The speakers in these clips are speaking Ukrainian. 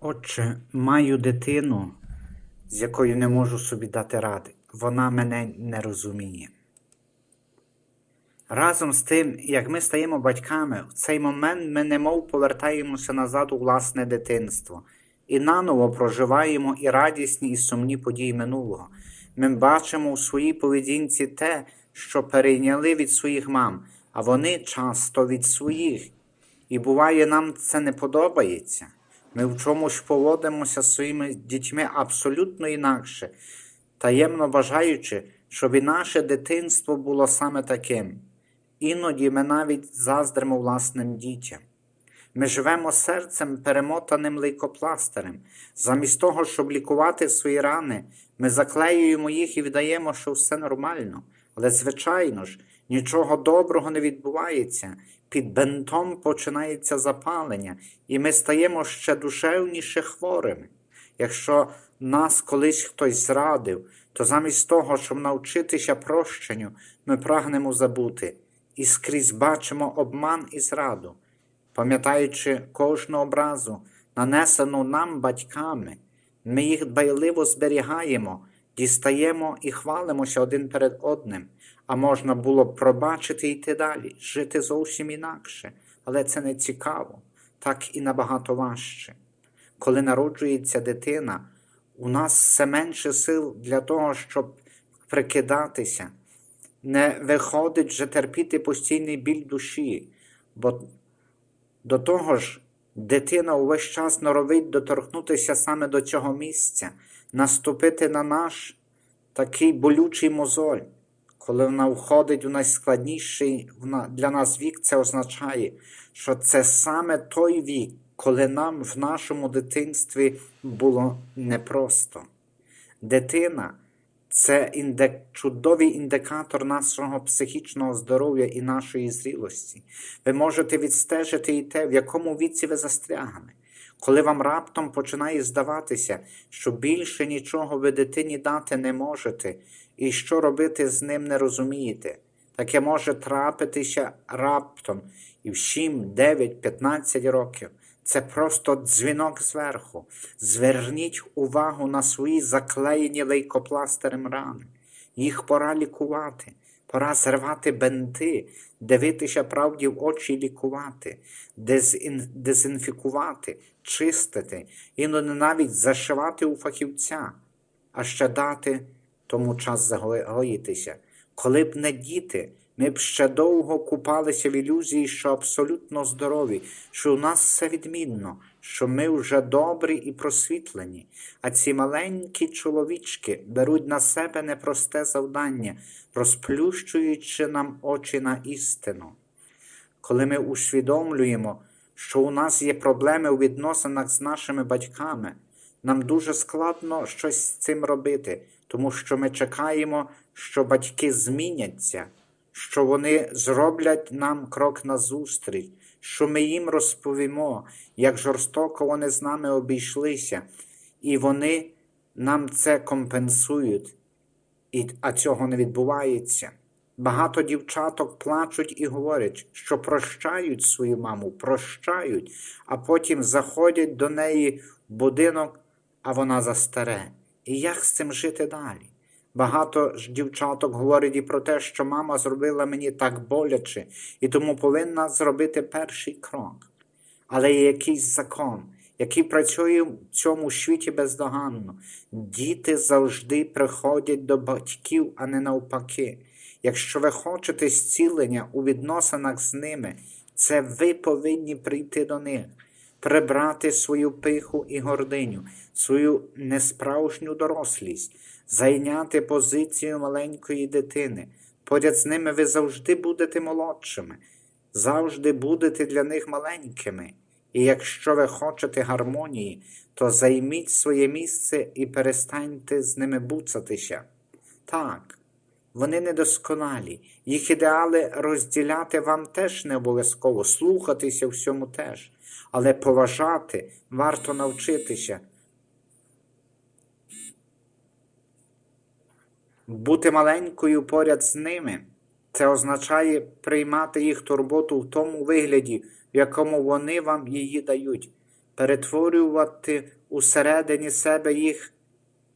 Отче, маю дитину, з якою не можу собі дати ради. Вона мене не розуміє. Разом з тим, як ми стаємо батьками, в цей момент ми немов повертаємося назад у власне дитинство і наново проживаємо і радісні, і сумні події минулого. Ми бачимо у своїй поведінці те, що перейняли від своїх мам, а вони часто від своїх. І буває, нам це не подобається. Ми в чомусь поводимося з своїми дітьми абсолютно інакше, таємно бажаючи, щоб і наше дитинство було саме таким. Іноді ми навіть заздримо власним дітям. Ми живемо серцем перемотаним лейкопластирем. Замість того, щоб лікувати свої рани, ми заклеюємо їх і віддаємо, що все нормально. Але, звичайно ж, нічого доброго не відбувається. Під бентом починається запалення, і ми стаємо ще душевніше хворими. Якщо нас колись хтось зрадив, то замість того, щоб навчитися прощенню, ми прагнемо забути і скрізь бачимо обман і зраду, пам'ятаючи кожну образу, нанесену нам батьками, ми їх дбайливо зберігаємо, дістаємо і хвалимося один перед одним, а можна було б пробачити і йти далі, жити зовсім інакше, але це не цікаво, так і набагато важче. Коли народжується дитина, у нас все менше сил для того, щоб прикидатися, не виходить вже терпіти постійний біль душі, бо до того ж, дитина увесь час норовить доторкнутися саме до цього місця, наступити на наш такий болючий мозоль. Коли вона входить у найскладніший для нас вік, це означає, що це саме той вік, коли нам в нашому дитинстві було непросто. Дитина це інде... чудовий індикатор нашого психічного здоров'я і нашої зрілості. Ви можете відстежити і те, в якому віці ви застрягли. Коли вам раптом починає здаватися, що більше нічого ви дитині дати не можете, і що робити з ним не розумієте, таке може трапитися раптом і в 7, 9, 15 років. Це просто дзвінок зверху. Зверніть увагу на свої заклеєні лейкопластирем рани. Їх пора лікувати, пора зривати бенти, дивитися правді в очі лікувати, дезін... дезінфікувати, чистити, іноді навіть зашивати у фахівця, а ще дати тому час загоїтися. Коли б не діти, ми б ще довго купалися в ілюзії, що абсолютно здорові, що у нас все відмінно, що ми вже добрі і просвітлені, а ці маленькі чоловічки беруть на себе непросте завдання, розплющуючи нам очі на істину. Коли ми усвідомлюємо, що у нас є проблеми у відносинах з нашими батьками, нам дуже складно щось з цим робити, тому що ми чекаємо, що батьки зміняться, що вони зроблять нам крок назустріч, що ми їм розповімо, як жорстоко вони з нами обійшлися, і вони нам це компенсують, і, а цього не відбувається. Багато дівчаток плачуть і говорять, що прощають свою маму, прощають, а потім заходять до неї в будинок, а вона застаре. І як з цим жити далі? Багато ж дівчаток говорять і про те, що мама зробила мені так боляче, і тому повинна зробити перший крок. Але є якийсь закон, який працює в цьому світі бездоганно. Діти завжди приходять до батьків, а не навпаки. Якщо ви хочете зцілення у відносинах з ними, це ви повинні прийти до них, прибрати свою пиху і гординю, свою несправжню дорослість, зайняти позицію маленької дитини. Поряд з ними ви завжди будете молодшими, завжди будете для них маленькими. І якщо ви хочете гармонії, то займіть своє місце і перестаньте з ними буцатися. Так, вони недосконалі, їх ідеали розділяти вам теж не обов'язково, слухатися всьому теж, але поважати варто навчитися. Бути маленькою поряд з ними це означає приймати їх турботу в тому вигляді, в якому вони вам її дають, перетворювати усередині себе їх,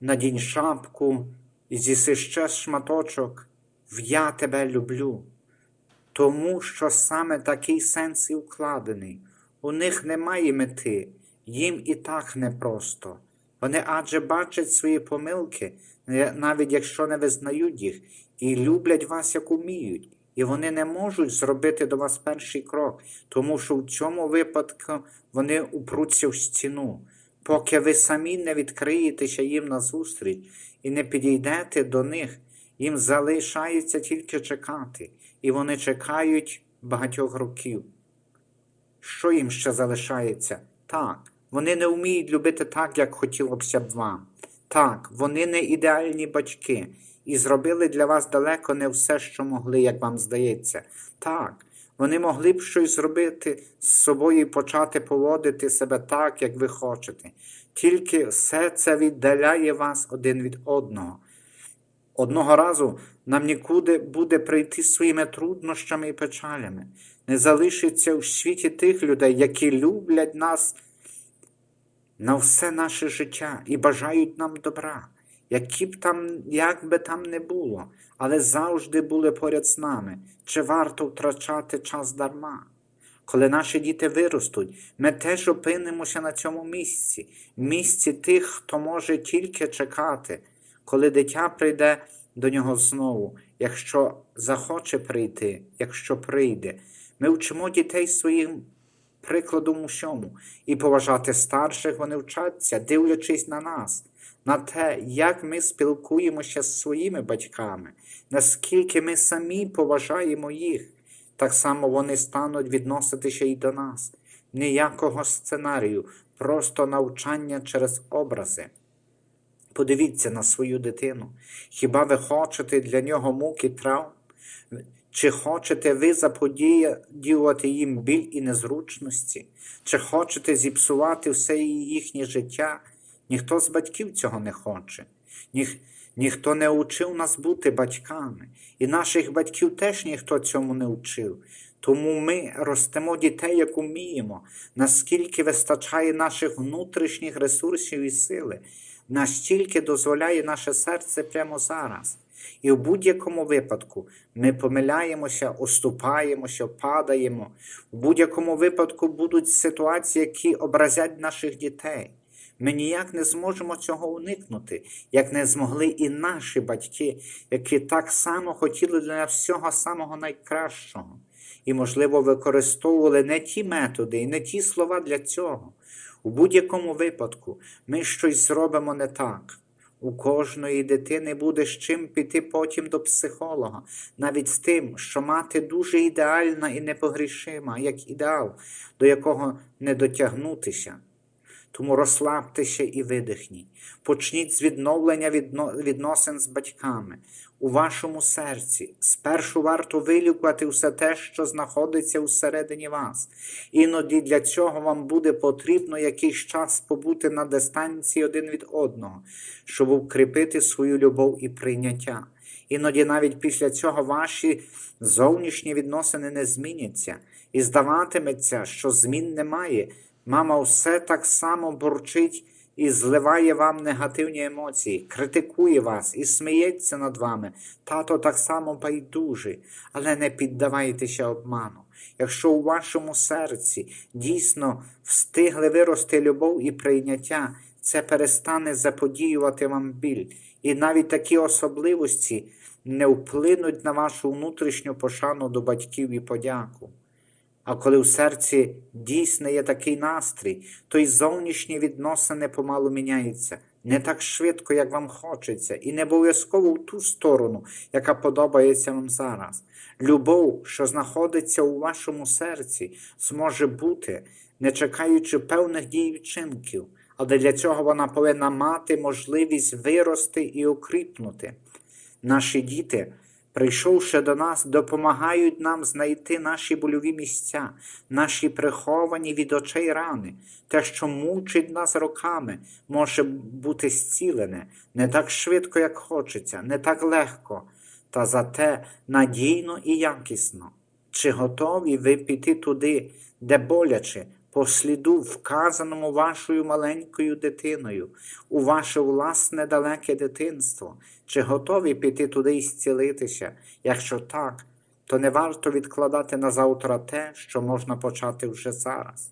надінь шапку і з'їси ще шматочок, в я тебе люблю. Тому що саме такий сенс і вкладений. У них немає мети, їм і так непросто. Вони адже бачать свої помилки, навіть якщо не визнають їх, і люблять вас, як уміють. І вони не можуть зробити до вас перший крок, тому що в цьому випадку вони упруться в стіну. Поки ви самі не відкриєтеся їм назустріч і не підійдете до них, їм залишається тільки чекати, і вони чекають багатьох років. Що їм ще залишається? Так, вони не вміють любити так, як хотілося б вам. Так, вони не ідеальні батьки і зробили для вас далеко не все, що могли, як вам здається. Так, вони могли б щось зробити з собою і почати поводити себе так, як ви хочете. Тільки все це віддаляє вас один від одного. Одного разу нам нікуди буде прийти своїми труднощами і печалями. Не залишиться у світі тих людей, які люблять нас на все наше життя і бажають нам добра, які б там, як би там не було, але завжди були поряд з нами. Чи варто втрачати час дарма? Коли наші діти виростуть, ми теж опинимося на цьому місці, місці тих, хто може тільки чекати, коли дитя прийде до нього знову, якщо захоче прийти, якщо прийде. Ми вчимо дітей своїм прикладом усьому, і поважати старших вони вчаться, дивлячись на нас, на те, як ми спілкуємося з своїми батьками, наскільки ми самі поважаємо їх, так само вони стануть відноситися і до нас. Ніякого сценарію, просто навчання через образи. Подивіться на свою дитину. Хіба ви хочете для нього муки травм? Чи хочете ви заподіювати їм біль і незручності? Чи хочете зіпсувати все їхнє життя? Ніхто з батьків цього не хоче. Ніх, ніхто не учив нас бути батьками, і наших батьків теж ніхто цьому не вчив. Тому ми ростемо дітей, як уміємо, наскільки вистачає наших внутрішніх ресурсів і сили, настільки дозволяє наше серце прямо зараз. І в будь-якому випадку ми помиляємося, оступаємося, падаємо. В будь-якому випадку будуть ситуації, які образять наших дітей. Ми ніяк не зможемо цього уникнути, як не змогли і наші батьки, які так само хотіли для всього самого найкращого. І, можливо, використовували не ті методи і не ті слова для цього. У будь-якому випадку ми щось зробимо не так. У кожної дитини буде з чим піти потім до психолога, навіть з тим, що мати дуже ідеальна і непогрішима, як ідеал, до якого не дотягнутися. Тому розслабтеся і видихніть. Почніть з відновлення відносин з батьками. У вашому серці спершу варто вилікувати все те, що знаходиться всередині вас. Іноді для цього вам буде потрібно якийсь час побути на дистанції один від одного, щоб укріпити свою любов і прийняття. Іноді навіть після цього ваші зовнішні відносини не зміняться, і здаватиметься, що змін немає. Мама все так само бурчить і зливає вам негативні емоції, критикує вас і сміється над вами. Тато так само байдужий, але не піддавайтеся обману. Якщо у вашому серці дійсно встигли вирости любов і прийняття, це перестане заподіювати вам біль. І навіть такі особливості не вплинуть на вашу внутрішню пошану до батьків і подяку. А коли в серці дійсно є такий настрій, то й зовнішні відносини помалу міняються не так швидко, як вам хочеться, і не обов'язково в ту сторону, яка подобається вам зараз. Любов, що знаходиться у вашому серці, зможе бути, не чекаючи певних дій вчинків, але для цього вона повинна мати можливість вирости і укріпнути. Наші діти прийшовши до нас, допомагають нам знайти наші больові місця, наші приховані від очей рани. Те, що мучить нас роками, може бути зцілене не так швидко, як хочеться, не так легко, та зате надійно і якісно. Чи готові ви піти туди, де боляче, по сліду, вказаному вашою маленькою дитиною, у ваше власне далеке дитинство? Чи готові піти туди і зцілитися? Якщо так, то не варто відкладати на завтра те, що можна почати вже зараз.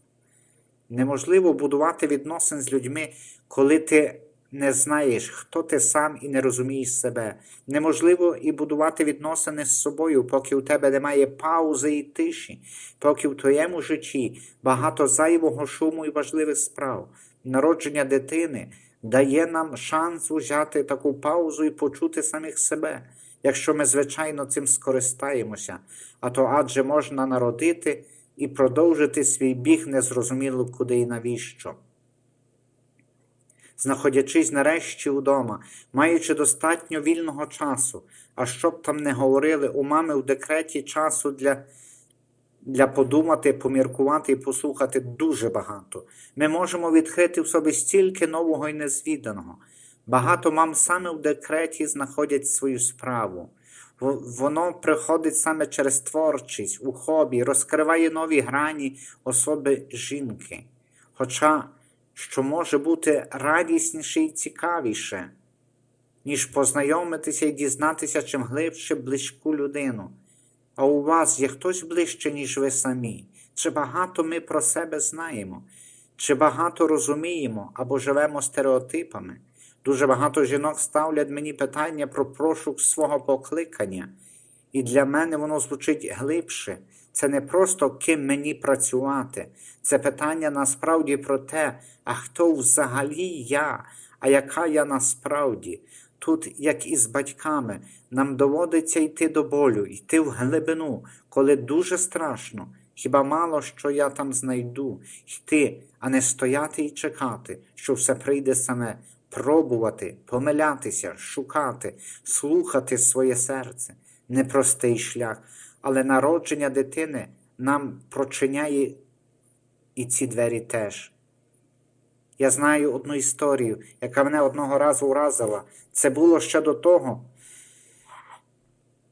Неможливо будувати відносин з людьми, коли ти не знаєш, хто ти сам і не розумієш себе. Неможливо і будувати відносини з собою, поки у тебе немає паузи і тиші, поки в твоєму житті багато зайвого шуму і важливих справ. Народження дитини дає нам шанс взяти таку паузу і почути самих себе, якщо ми, звичайно, цим скористаємося, а то адже можна народити і продовжити свій біг незрозуміло куди і навіщо. Знаходячись нарешті удома, маючи достатньо вільного часу, а що б там не говорили, у мами в декреті часу для, для подумати, поміркувати і послухати дуже багато. Ми можемо відкрити в собі стільки нового і незвіданого. Багато мам саме в декреті знаходять свою справу. Воно приходить саме через творчість, у хобі, розкриває нові грані особи жінки. Хоча, що може бути радісніше і цікавіше, ніж познайомитися і дізнатися чим глибше близьку людину. А у вас є хтось ближче, ніж ви самі? Чи багато ми про себе знаємо? Чи багато розуміємо або живемо стереотипами? Дуже багато жінок ставлять мені питання про пошук свого покликання, і для мене воно звучить глибше. Це не просто ким мені працювати, це питання насправді про те, а хто взагалі я, а яка я насправді. Тут, як і з батьками, нам доводиться йти до болю, йти в глибину, коли дуже страшно. Хіба мало що я там знайду, йти, а не стояти і чекати, що все прийде саме, пробувати, помилятися, шукати, слухати своє серце. Непростий шлях, але народження дитини нам прочиняє і ці двері теж. Я знаю одну історію, яка мене одного разу уразила. Це було ще до того,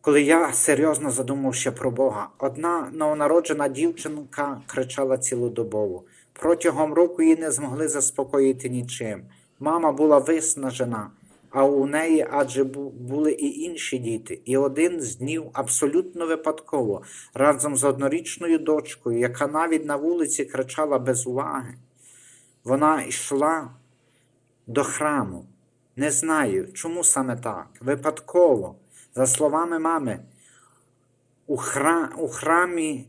коли я серйозно задумався про Бога. Одна новонароджена дівчинка кричала цілодобово. Протягом року її не змогли заспокоїти нічим. Мама була виснажена, а у неї адже були і інші діти. І один з днів абсолютно випадково, разом з однорічною дочкою, яка навіть на вулиці кричала без уваги. Вона йшла до храму. Не знаю, чому саме так. Випадково, за словами мами, у, хра... у храмі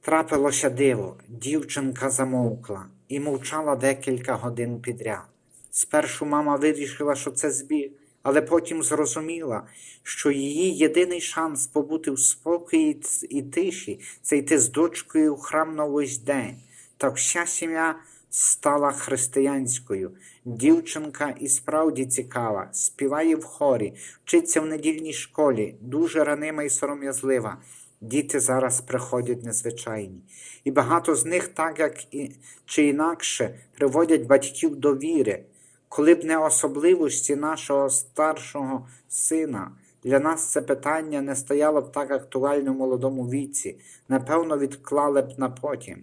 трапилося диво. Дівчинка замовкла і мовчала декілька годин підряд. Спершу мама вирішила, що це збіг, але потім зрозуміла, що її єдиний шанс побути в спокої і тиші це йти з дочкою в храм на весь день. Так вся сім'я стала християнською. Дівчинка і справді цікава, співає в хорі, вчиться в недільній школі, дуже ранима і сором'язлива. Діти зараз приходять незвичайні. І багато з них, так як і, чи інакше, приводять батьків до віри. Коли б не особливості нашого старшого сина, для нас це питання не стояло б так актуально в молодому віці, напевно, відклали б на потім.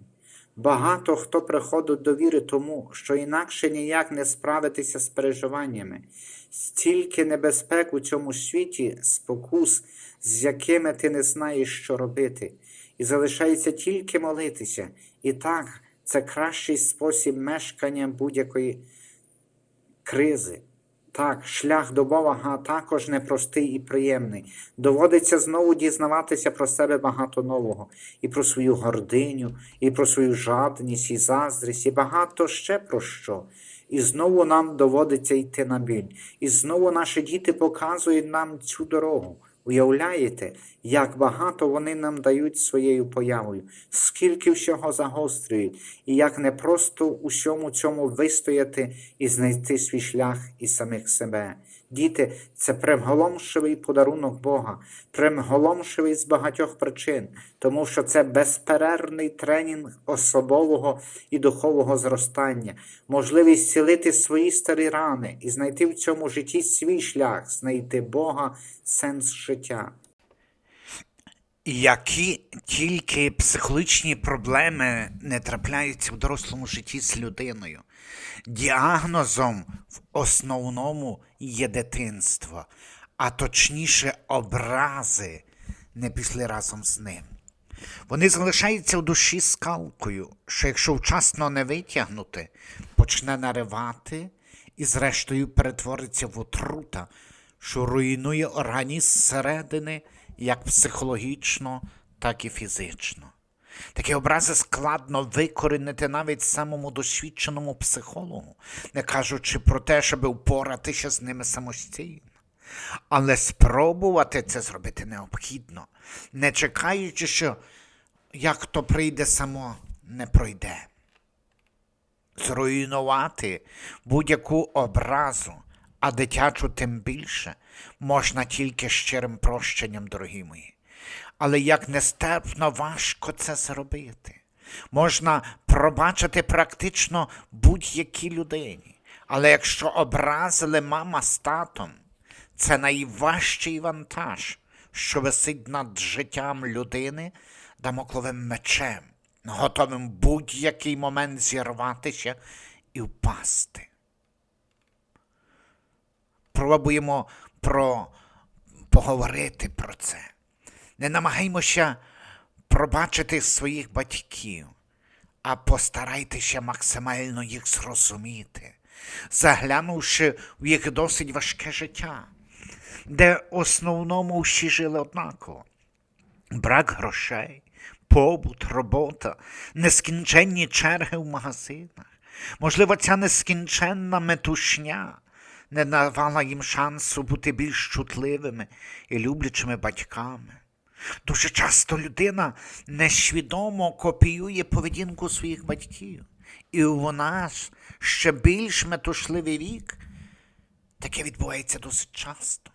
Багато хто приходить до віри тому, що інакше ніяк не справитися з переживаннями. Стільки небезпек у цьому світі, спокус, з якими ти не знаєш, що робити, і залишається тільки молитися. І так, це кращий спосіб мешкання будь-якої кризи. Так, шлях до Бога також непростий і приємний. Доводиться знову дізнаватися про себе багато нового, і про свою гординю, і про свою жадність, і заздрість, і багато ще про що. І знову нам доводиться йти на біль. І знову наші діти показують нам цю дорогу. Уявляєте, як багато вони нам дають своєю появою, скільки всього загострюють, і як непросто усьому цьому вистояти і знайти свій шлях і самих себе. Діти, це приголомшивий подарунок Бога, приголомшивий з багатьох причин, тому що це безперервний тренінг особового і духового зростання, можливість зцілити свої старі рани і знайти в цьому житті свій шлях, знайти Бога, сенс життя. Які тільки психологічні проблеми не трапляються в дорослому житті з людиною. Діагнозом в основному є дитинство, а точніше образи не пішли разом з ним. Вони залишаються в душі скалкою, що якщо вчасно не витягнути, почне наривати і, зрештою, перетвориться в отрута, що руйнує організм зсередини як психологічно, так і фізично. Такі образи складно викорінити навіть самому досвідченому психологу, не кажучи про те, щоб впоратися з ними самостійно. Але спробувати це зробити необхідно, не чекаючи, що як то прийде само, не пройде. Зруйнувати будь-яку образу, а дитячу тим більше, можна тільки щирим прощенням, дорогі мої. Але як нестерпно важко це зробити. Можна пробачити практично будь-якій людині. Але якщо образили мама з татом, це найважчий вантаж, що висить над життям людини дамокловим мечем, готовим будь-який момент зірватися і впасти. Пробуємо про поговорити про це. Не намагаймося пробачити своїх батьків, а постарайтеся максимально їх зрозуміти, заглянувши в їх досить важке життя, де в основному всі жили однаково. Брак грошей, побут, робота, нескінченні черги в магазинах. Можливо, ця нескінченна метушня не давала їм шансу бути більш чутливими і люблячими батьками. Дуже часто людина несвідомо копіює поведінку своїх батьків. І у нас ще більш метушливий вік таке відбувається досить часто.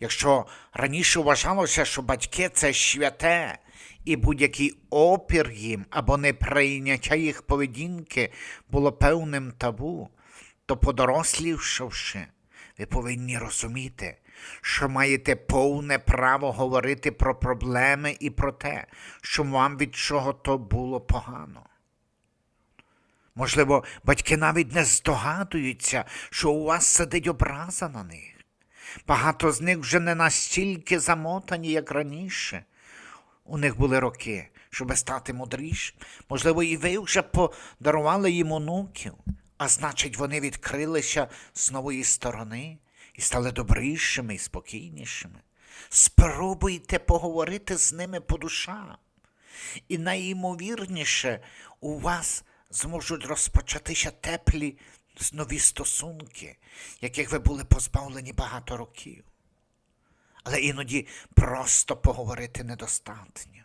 Якщо раніше вважалося, що батьки це святе, і будь-який опір їм або неприйняття їх поведінки було певним табу, то подорослівши, ви повинні розуміти, що маєте повне право говорити про проблеми і про те, що вам від чого то було погано. Можливо, батьки навіть не здогадуються, що у вас сидить образа на них. Багато з них вже не настільки замотані, як раніше. У них були роки, щоб стати мудріш. Можливо, і ви вже подарували їм онуків, а значить, вони відкрилися з нової сторони і стали добрішими і спокійнішими. Спробуйте поговорити з ними по душам. І найімовірніше у вас зможуть розпочатися теплі нові стосунки, яких ви були позбавлені багато років. Але іноді просто поговорити недостатньо.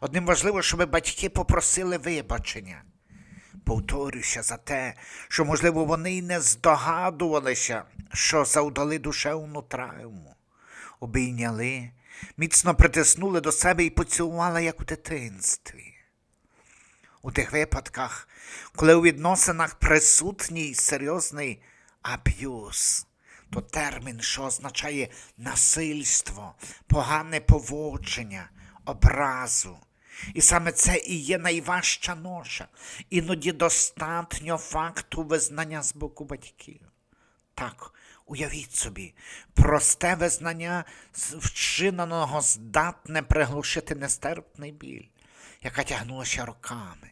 Одним важливо, щоб батьки попросили вибачення. Повторюся за те, що, можливо, вони й не здогадувалися, що завдали душевну травму, обійняли, міцно притиснули до себе і поцілували, як у дитинстві. У тих випадках, коли у відносинах присутній серйозний аб'юз, то термін, що означає насильство, погане поводження, образу. І саме це і є найважча ноша. Іноді достатньо факту визнання з боку батьків. Так, уявіть собі, просте визнання вчиненого здатне приглушити нестерпний біль, яка тягнулася роками,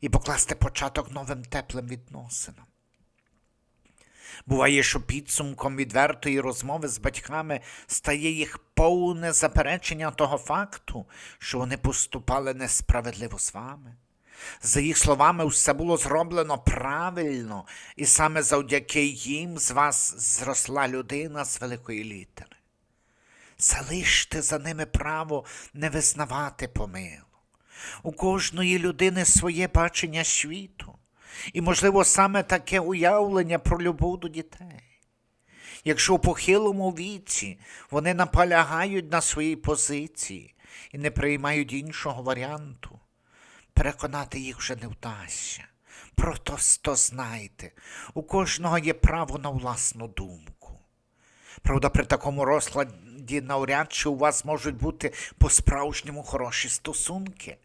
і покласти початок новим теплим відносинам. Буває, що підсумком відвертої розмови з батьками стає їх повне заперечення того факту, що вони поступали несправедливо з вами. За їх словами, все було зроблено правильно, і саме завдяки їм з вас зросла людина з великої літери. Залиште за ними право не визнавати помилу. У кожної людини своє бачення світу, і, можливо, саме таке уявлення про любов до дітей. Якщо у похилому віці вони наполягають на своїй позиції і не приймають іншого варіанту, переконати їх вже не вдасться. Просто знайте, у кожного є право на власну думку. Правда, при такому розкладі навряд чи у вас можуть бути по-справжньому хороші стосунки.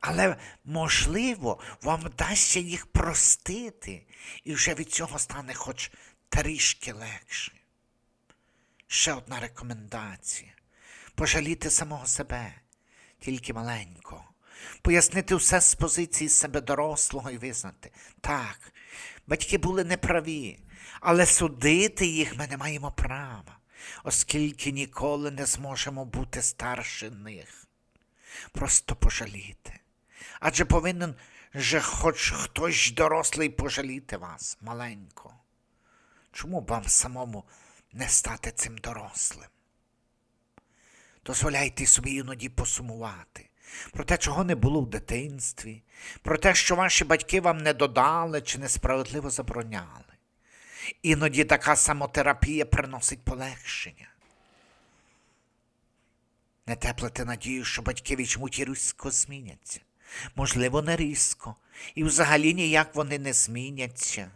Але, можливо, вам вдасться їх простити, і вже від цього стане хоч трішки легше. Ще одна рекомендація. Пожаліти самого себе, тільки маленького. Пояснити все з позиції себе дорослого і визнати. Так, батьки були неправі, але судити їх ми не маємо права, оскільки ніколи не зможемо бути старше них. Просто пожаліти. Адже повинен же хоч хтось дорослий пожаліти вас, маленько. Чому б вам самому не стати цим дорослим? Дозволяйте собі іноді посумувати про те, чого не було в дитинстві, про те, що ваші батьки вам не додали чи несправедливо забороняли. Іноді така самотерапія приносить полегшення. Не теплите надію, що батьки вічмуть і різко зміняться. Можливо, не різко, і взагалі ніяк вони не зміняться.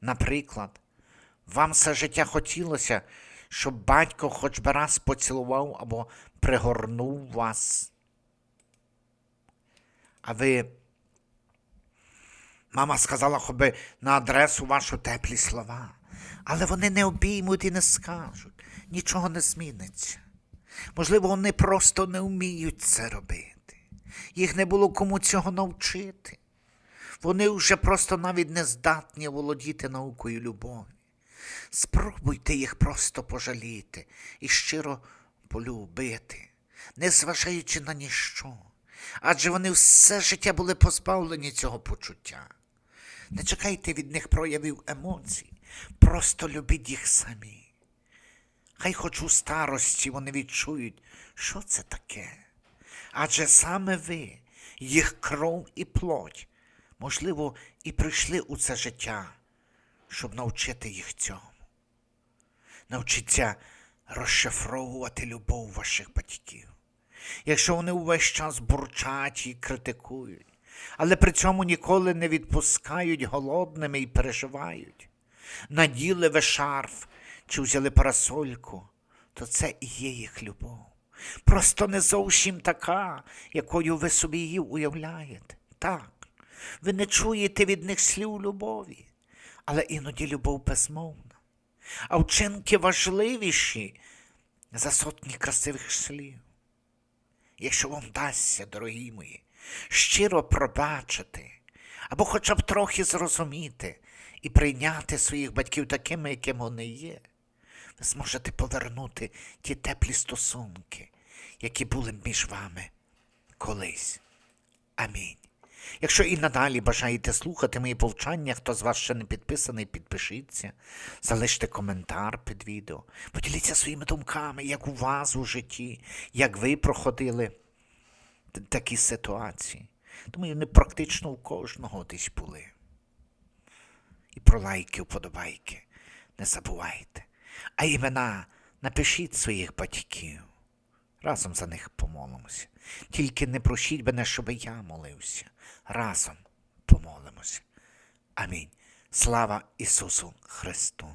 Наприклад, вам все життя хотілося, щоб батько хоч би раз поцілував або пригорнув вас. А ви, мама сказала хоч би на адресу вашу теплі слова, але вони не обіймуть і не скажуть, нічого не зміниться. Можливо, вони просто не вміють це робити. Їх не було кому цього навчити. Вони вже просто навіть не здатні володіти наукою любові. Спробуйте їх просто пожаліти і щиро полюбити, незважаючи на ніщо. Адже вони все життя були позбавлені цього почуття. Не чекайте від них проявів емоцій, просто любіть їх самі. Хай хоч у старості вони відчують, що це таке. Адже саме ви, їх кров і плоть, можливо, і прийшли у це життя, щоб навчити їх цьому. Навчіться розшифровувати любов ваших батьків. Якщо вони увесь час бурчать і критикують, але при цьому ніколи не відпускають голодними і переживають, наділи ви шарф чи взяли парасольку, то це і є їх любов. Просто не зовсім така, якою ви собі її уявляєте. Так, ви не чуєте від них слів любові, але іноді любов безмовна. А вчинки важливіші за сотні красивих слів. Якщо вам вдасться, дорогі мої, щиро пробачити, або хоча б трохи зрозуміти і прийняти своїх батьків такими, якими вони є, ви зможете повернути ті теплі стосунки, які були між вами колись. Амінь. Якщо і надалі бажаєте слухати мої повчання, хто з вас ще не підписаний, підпишіться, залиште коментар під відео, поділіться своїми думками, як у вас у житті, як ви проходили такі ситуації. Думаю, вони практично у кожного десь були. І про лайки, вподобайки не забувайте. А імена напишіть своїх батьків. Разом за них помолимося. Тільки не просіть мене, щоб я молився. Разом помолимося. Амінь. Слава Ісусу Христу!